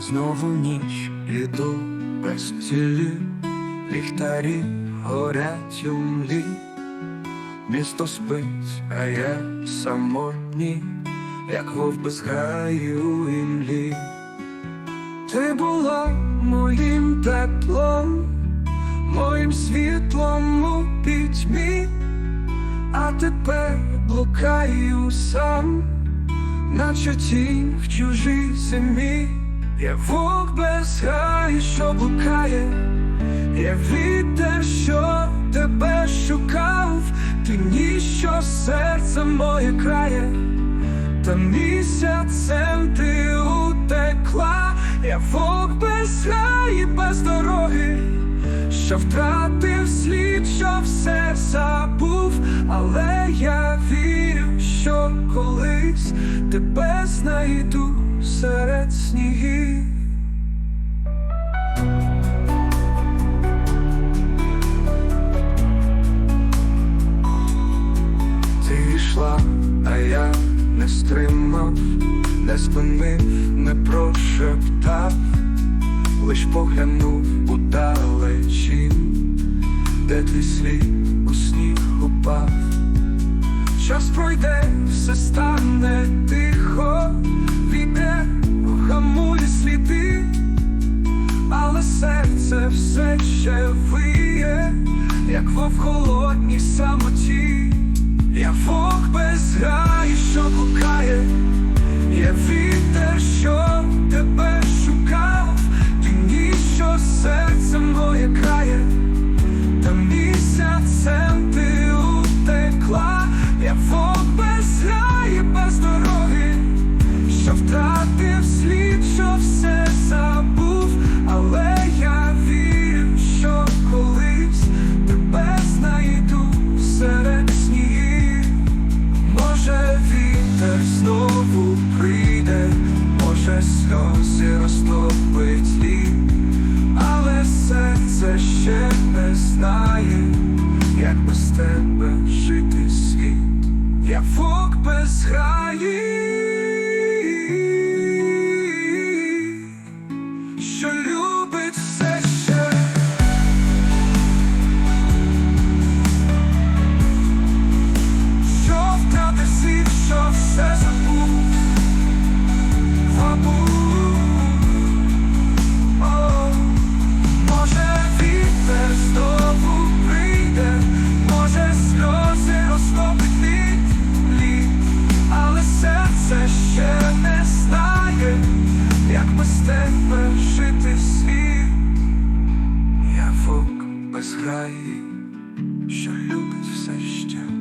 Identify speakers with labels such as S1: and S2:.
S1: Знову ніч іду без цілі, ліхтарі горять у млі, місто спить, а я самотній, як вовк без у імлі. Ти була моїм теплом, моїм світлом у пітьмі, а тепер блукаю сам, наче тінь в чужій зимі. Я вовк без граї, що блукає, я вітер, що тебе шукав, ти ніщо серце моє крає, та місяцем ти утекла, я вовк без граї, без дороги, що втратив слід, що все забув, але я вірю, що колись тебе знайду серед снігів. Ти йшла, а я не стримав, не спинив, не прошептав, лиш поглянув удалечінь, де твій слід у сніг упав. Час пройде, все стане тихо, вітер хамулі сліди, але серце все ще виє, як вов холодній самоті. Я вог без гаю, що блукає, сльози розтопить лід, але серце ще не знає, як без тебе жити світ. Я фок без граї, як без тебе жити всі, я вовк без граї, що любить все ще.